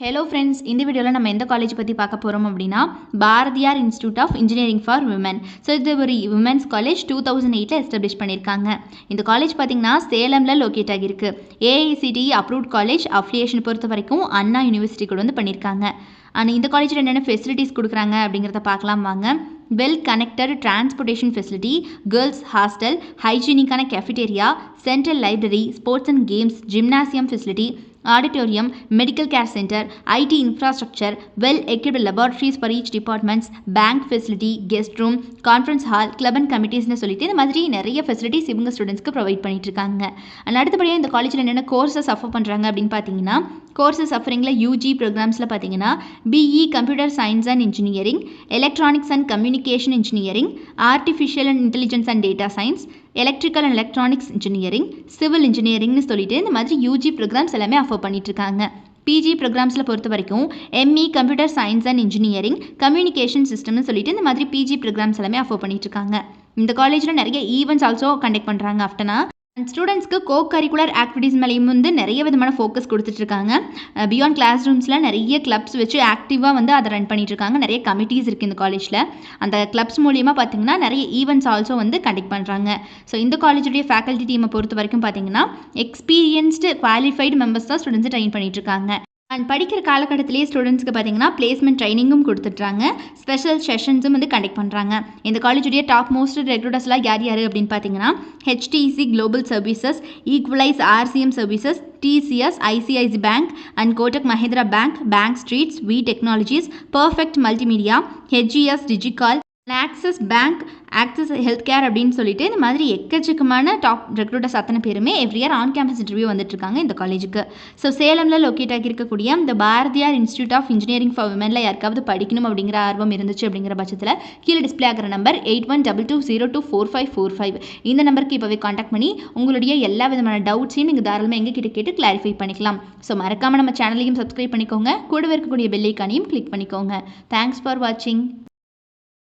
Hello friends இந்த வீடியோவில் நம்ம எந்த காலேஜ் பற்றி பார்க்க போகிறோம் அப்படின்னா Bharathiyar institute of engineering for women so இது ஒரு விமன்ஸ் காலேஜ் டூ தௌசண்ட் எயிட்டில் எஸ்டாப்ளிஷ் பண்ணியிருக்காங்க. இந்த காலேஜ் பார்த்திங்கன்னா சேலமில் லொக்கேட் ஆகியிருக்கு. ஏஐசிடி அப்ரூவ்ட் காலேஜ் அஃபிலியேஷன் பொறுத்த வரைக்கும் அண்ணா யூனிவர்சிட்டி கூட வந்து பண்ணியிருக்காங்க. ஆனால் இந்த காலேஜில் என்னென்ன ஃபெசிலிட்டிஸ் கொடுக்குறாங்க அப்படிங்கிறத பார்க்கலாம் வாங்க. Well connected transportation facility girls hostel ஹைஜீனிக்கான cafeteria central library sports and games gymnasium facility auditorium medical care centre IT infrastructure well equipped laboratories for each departments bank facility guest room conference hall club and கமிட்டிஸ்னு சொல்லிட்டு இந்த மாதிரி நிறைய facilities இவங்க ஸ்டூடெண்ட்ஸ்க்கு provide பண்ணிட்டு இருக்காங்க. And அடுத்தபடியாக இந்த காலேஜில் என்னென்ன கோர்சஸ் அஃபர் பண்ணுறாங்க அப்படின்னு பார்த்தீங்கன்னா கோர்சஸ் அஃபரிங்கில் யூஜி ப்ரோக்ராம்ஸில் பார்த்தீங்கன்னா BE computer science and engineering electronics and communication engineering artificial and intelligence and data science electrical and electronics engineering civil இன்ஜினியரிங்னு சொல்லிட்டு இந்த மாதிரி யூஜி ப்ரோக்ராம்ஸ் எல்லாமே அஃபோர் பண்ணிட்டு இருக்காங்க பிஜி ப்ரோக்ராம்ஸில் பொறுத்த வரைக்கும் ME computer science and engineering communication சிஸ்டம்னு சொல்லிட்டு இந்த மாதிரி பிஜி ப்ரோக்ராம்ஸ் எல்லாமே அஃபர் பண்ணிட்டு இருக்காங்க இந்த காலேஜில் நிறைய ஈவெண்ட்ஸ் ஆல்சோ கண்டக்ட் பண்ணுறாங்க ஆஃப்டனா அண்ட் ஸ்டூடெண்ட்ஸ்க்கு கோ கரிக்குலர் ஆக்டிவிட்டீஸ் மேலேயும் வந்து நிறைய விதமான ஃபோக்கஸ் கொடுத்துட்ருக்காங்க. பியாண்ட் கிளாஸ் ரூம்ஸில் நிறைய கிளப்ஸ் வச்சு ஆக்டிவாக வந்து அதை ரன் பண்ணிகிட்ருக்காங்க நிறைய கமிட்டிஸ் இருக்குது இந்த காலேஜில் அந்த கிளப்ஸ் மூலியமாக பார்த்தீங்கன்னா நிறைய ஈவெண்ட்ஸ் ஆல்சோ வந்து கண்டக்ட் பண்ணுறாங்க ஸோ இந்த காலேஜுடைய ஃபேக்கல்ட்டி டீமை பொறுத்த வரைக்கும் பார்த்தீங்கன்னா எக்ஸ்பீரியன்ஸ்டு குவாலிஃபைடு மெம்பர்ஸ் தான் ஸ்டூடெண்ட்ஸை ட்ரெயின் பண்ணிகிட்ருக்காங்க அண்ட் படிக்கிற காலகட்டத்திலேயே ஸ்டூடெண்ட்ஸ்க்கு பார்த்தீங்கன்னா பிளேஸ்மெண்ட் ட்ரைனிங்கும் கொடுத்துட்றாங்க. ஸ்பெஷல் செஷன்ஸும் வந்து கண்டக்ட் பண்ணுறாங்க இந்த காலேஜுடைய டாப் மோஸ்ட் ரெக்ரூட்டர்ஸ்லாம் யார் யார் அப்படின்னு பார்த்தீங்கன்னா HDC global services equalize RCM services TCS ICIC bank and Kotak Mahindra bank bank streets V technologies perfect multimedia HES டிஜிகால் access bank access health care அப்படின்னு சொல்லிட்டு இந்த மாதிரி எக்கச்சக்கமான டாப் ரெக்ரூட்டர்ஸ் அத்தனை பேருமே every year on campus interview வந்துட்டுருக்காங்க இந்த காலேஜுக்கு ஸோ சேலமில் லொக்கேட் ஆகியிருக்கக்கூடிய இந்த Bharathiar Institute of Engineering for விமனில் யாருக்காவது படிக்கணும் அப்படிங்கிற ஆர்வம் இருந்துச்சு அப்படிங்கிற பட்சத்தில் கீழே டிஸ்பிளே ஆகிற number eight one double two zero two four five four five இந்த நம்பருக்கு இப்போவே காண்டாக்ட் பண்ணி உங்களுடைய எல்லா விதமான டவுட்ஸையும் நீங்கள் தாராளமாக எங்கள் கிட்ட கேட்டு கிளாரிஃபை பண்ணிக்கலாம். ஸோ மறக்காமல் நம்ம சேனலையும் சப்ஸ்கிரைப் பண்ணிக்கோங்க. கூடவே இருக்கக்கூடிய பெல்லைக்கானையும் கிளிக் பண்ணிக்கோங்க. தேங்க்ஸ் ஃபார் வாட்சிங்